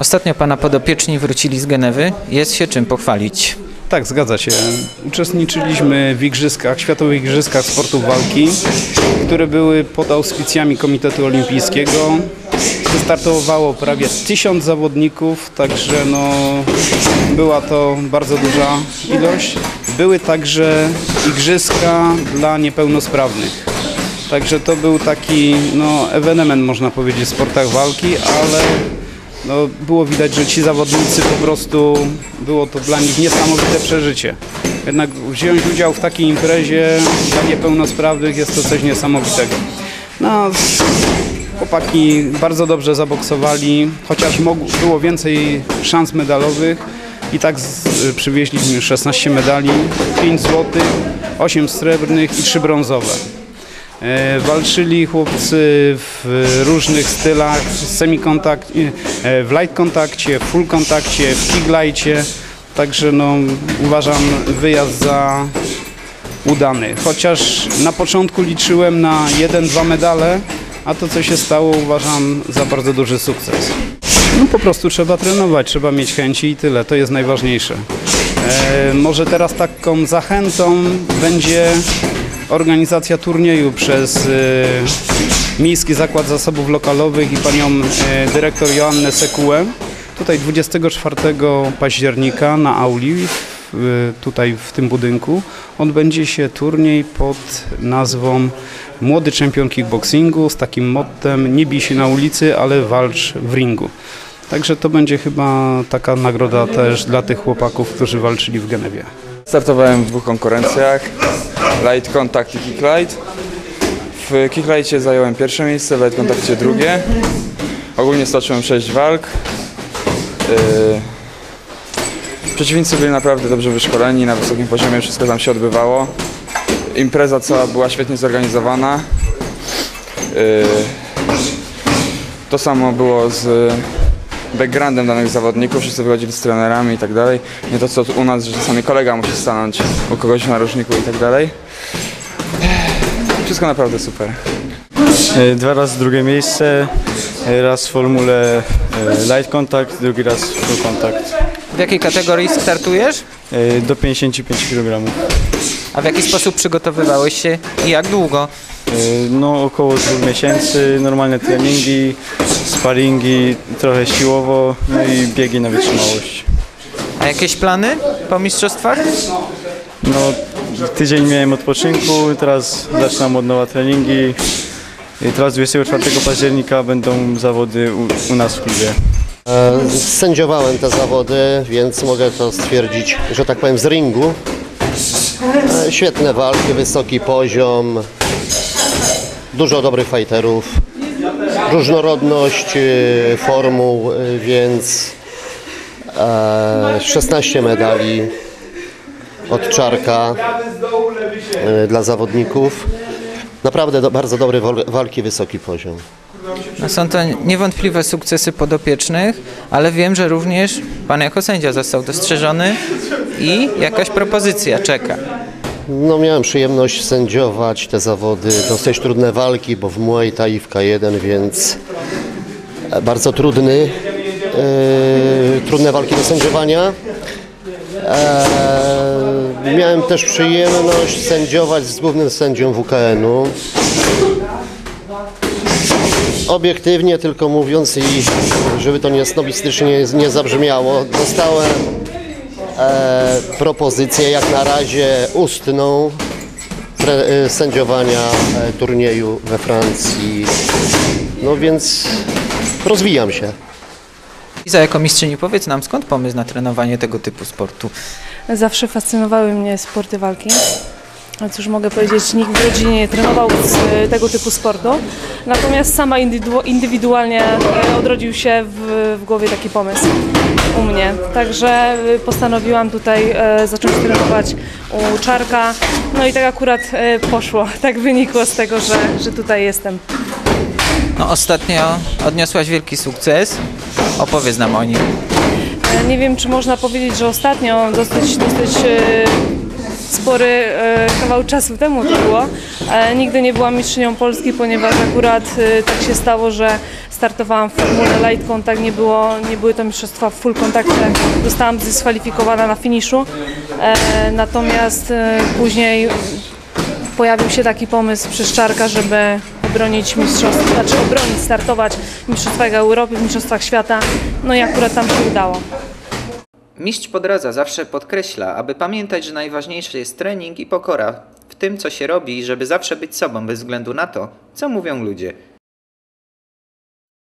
Ostatnio pana podopieczni wrócili z Genewy. Jest się czym pochwalić. Tak, zgadza się. Uczestniczyliśmy w igrzyskach, światowych igrzyskach sportów walki, które były pod auspicjami Komitetu Olimpijskiego. Wystartowało prawie tysiąc zawodników, także no, była to bardzo duża ilość. Były także igrzyska dla niepełnosprawnych. Także to był taki no, ewenement, można powiedzieć, w sportach walki, ale no, było widać, że ci zawodnicy po prostu, było to dla nich niesamowite przeżycie. Jednak wziąć udział w takiej imprezie dla niepełnosprawnych jest to coś niesamowitego. No, chłopaki bardzo dobrze zaboksowali, chociaż było więcej szans medalowych. I tak z, przywieźliśmy 16 medali, 5 złotych, 8 srebrnych i 3 brązowe. E, Walczyli chłopcy w różnych stylach, e, w light kontakcie, w full kontakcie, w kiglajcie. Także no, uważam wyjazd za udany. Chociaż na początku liczyłem na 1-2 medale, a to co się stało uważam za bardzo duży sukces. No po prostu trzeba trenować, trzeba mieć chęci i tyle, to jest najważniejsze. E, może teraz taką zachętą będzie organizacja turnieju przez e, Miejski Zakład Zasobów Lokalowych i panią e, dyrektor Joannę Sekułę. Tutaj 24 października na auli, w, tutaj w tym budynku, odbędzie się turniej pod nazwą Młody Czempion Kickboxingu z takim mottem nie bij się na ulicy, ale walcz w ringu. Także to będzie chyba taka nagroda też dla tych chłopaków, którzy walczyli w Genewie. Startowałem w dwóch konkurencjach, Light Contact i Kick Light. W Kick Lightie zająłem pierwsze miejsce, w Light Contactie drugie. Ogólnie stoczyłem 6 walk. Yy, Przeciwnicy byli naprawdę dobrze wyszkoleni, na wysokim poziomie wszystko tam się odbywało. Impreza cała była świetnie zorganizowana. Yy, To samo było z backgroundem danych zawodników, wszyscy wychodzili z trenerami i tak dalej. Nie to co u nas, że czasami kolega musi stanąć u kogoś na narożniku i tak dalej. Wszystko naprawdę super. E, Dwa razy drugie miejsce, e, raz w formule e, light contact, drugi raz full contact. W jakiej kategorii startujesz? Do 55 kg. A w jaki sposób przygotowywałeś się i jak długo? E, No około dwóch miesięcy, normalne treningi, sparingi, trochę siłowo, no i biegi na wytrzymałość. A jakieś plany po mistrzostwach? No tydzień miałem odpoczynku, teraz zaczynam od nowa treningi. I teraz 24 października będą zawody u, u nas w klubie. E, Sędziowałem te zawody, więc mogę to stwierdzić, że tak powiem z ringu. E, Świetne walki, wysoki poziom, dużo dobrych fighterów, różnorodność e, formuł, e, więc e, 16 medali od Czarka e, dla zawodników. Naprawdę do, bardzo dobre wol- walki, wysoki poziom. No są to niewątpliwe sukcesy podopiecznych, ale wiem, że również pan jako sędzia został dostrzeżony i jakaś propozycja czeka. No miałem przyjemność sędziować te zawody, dosyć trudne walki, bo w Muay Thai w K1, więc e, bardzo trudny, e, trudne walki do sędziowania. E, miałem też przyjemność sędziować z głównym sędzią WKN-u. Obiektywnie tylko mówiąc i żeby to nie snobistycznie nie zabrzmiało, dostałem e, propozycję jak na razie ustną tre, e, sędziowania e, turnieju we Francji. No więc rozwijam się. Iza, jako mistrzyni, powiedz nam, skąd pomysł na trenowanie tego typu sportu? Zawsze fascynowały mnie sporty walki. A Cóż mogę powiedzieć, nikt w rodzinie nie trenował z e, tego typu sportu. Natomiast sama indywidu- indywidualnie e, odrodził się w, w głowie taki pomysł u mnie. Także e, postanowiłam tutaj zacząć trenować u Czarka. No i tak akurat poszło. Tak wynikło z tego, że, że tutaj jestem. No ostatnio odniosłaś wielki sukces. Opowiedz nam o nim. Nie wiem, czy można powiedzieć, że ostatnio dosyć, dosyć spory e, kawał czasu temu to było. E, Nigdy nie byłam mistrzynią Polski, ponieważ akurat e, tak się stało, że startowałam w formule light contact, nie, było, nie były to mistrzostwa w full kontakcie, zostałam zdyskwalifikowana na finiszu. Natomiast później pojawił się taki pomysł przez Czarka, żeby obronić mistrzostwo, znaczy obronić, startować w Mistrzostwach Europy, w Mistrzostwach Świata. No i akurat tam się udało. Mistrz Podradza zawsze podkreśla, aby pamiętać, że najważniejszy jest trening i pokora w tym, co się robi, żeby zawsze być sobą bez względu na to, co mówią ludzie.